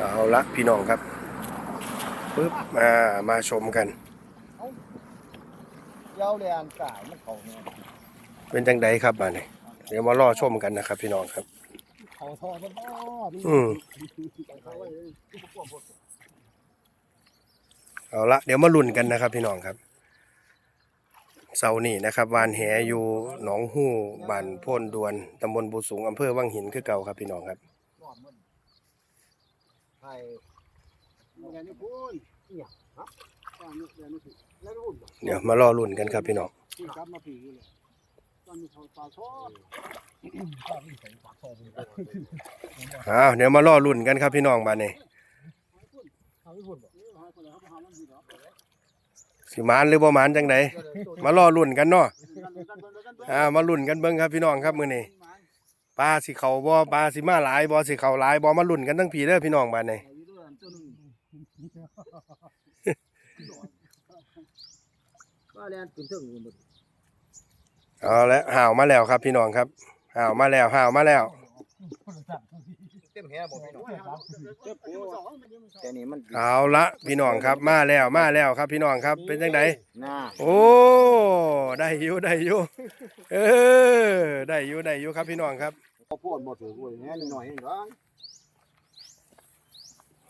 เอาละพี่น้องครับปึ๊บมามาชมกันยาวเลยอันกายมันเขาเนี่ยเป็นจังไดครับมาเนี่ยเดี๋ยวมารอชมกันนะครับ พี่น้องครับเขาทอมันบ่พี่อืมเขาไว้ที่พวกพวกเอาละเดี๋ยวมาลุ้นกันนะครับพี่น้องครับเสาร์นี้นะครับวานแหอยู่หนองหู้บ้านโพ่นดวนตำบลบูสูงอำเภอวังหินคือเก่าครับพี่น้องครับนอนมัน ไทยงานนี้พูดเนี่ยฮะตอนนี้เดี๋ยวนี้สิแล้วรุ่นบ่เดี๋ยวมารอลุ้นกันครับพี่น้องที่กลับมาปีเลยตอนนี้เขาปลาทอดปลาไม่ใส่ปลาทอดเลยอ้าวเดี๋ยวมารอลุ้นกันครับพี่น้องบ้านนี้เขาไม่พูดบ่เขาคนละเขาพามันดีเนาะสิมานหรือบ่มานจังไดมารอลุ้นกันเนาะอ่ามาลุ้นกันเบิ่งครับพี่น้องครับมื้อนี้ ปลาสิเข้าบ่ปลาสิมาหลายบ่สิเข้าหลายบ่มาลุ้นกันทั้งพี่เด้อพี่น้องบ้านนี้ว่าแลนกินถึงหมดเอาละห่าวมาแล้วครับพี่น้องครับห่าวมาแล้วห่าวมาแล้วเต็มแห่บ่พี่น้องแต่นี่มันเอาละพี่น้องครับมาแล้วมาแล้วครับพี่น้องครับเป็นจังไดหน้าโอ้ ได้อยู่ได้อยู่เออได้อยู่ได้อยู่ครับพี่น้องครับเขาพูดบ่ถือเว้ยแห่หน่อยเองร้าง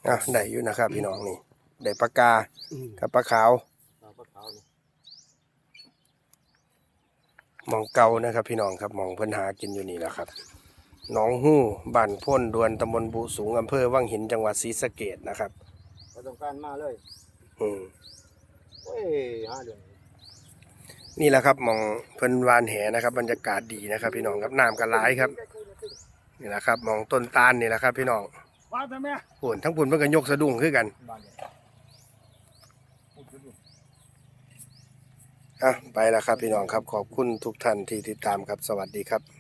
อะได้อยู่นะครับ พี่น้องนี่ได้ปลากากับปลาขาวปลาขาวนี่หมองเก่านะครับ พี่น้องครับหมองเพิ่นหากินอยู่นี่แหละครับหนองหู้บ้านพ่นดวนตำบลบุสูงอำเภอวังหินจังหวัดศรีสะเกษนะครับก็ต้องการมาเลย อืมเฮ้ยหาเรื่อง นี่แหละครับหมองเพิ่นวานแหนะครับ บรรยากาศดีนะครับ พี่น้องครับน้ำก็หลายครับนี่แหละครับหมองต้นตาลนี่แหละครับ พี่น้องว่าแต่แม่ปุ่นทั้งปุ่นเพิ่นก็ยกสะดุ้งคือกันบ้านเนี่ยอะไปแล้วครับพี่น้องครับ ขอบคุณทุกท่านที่ติดตามครับสวัสดีครับ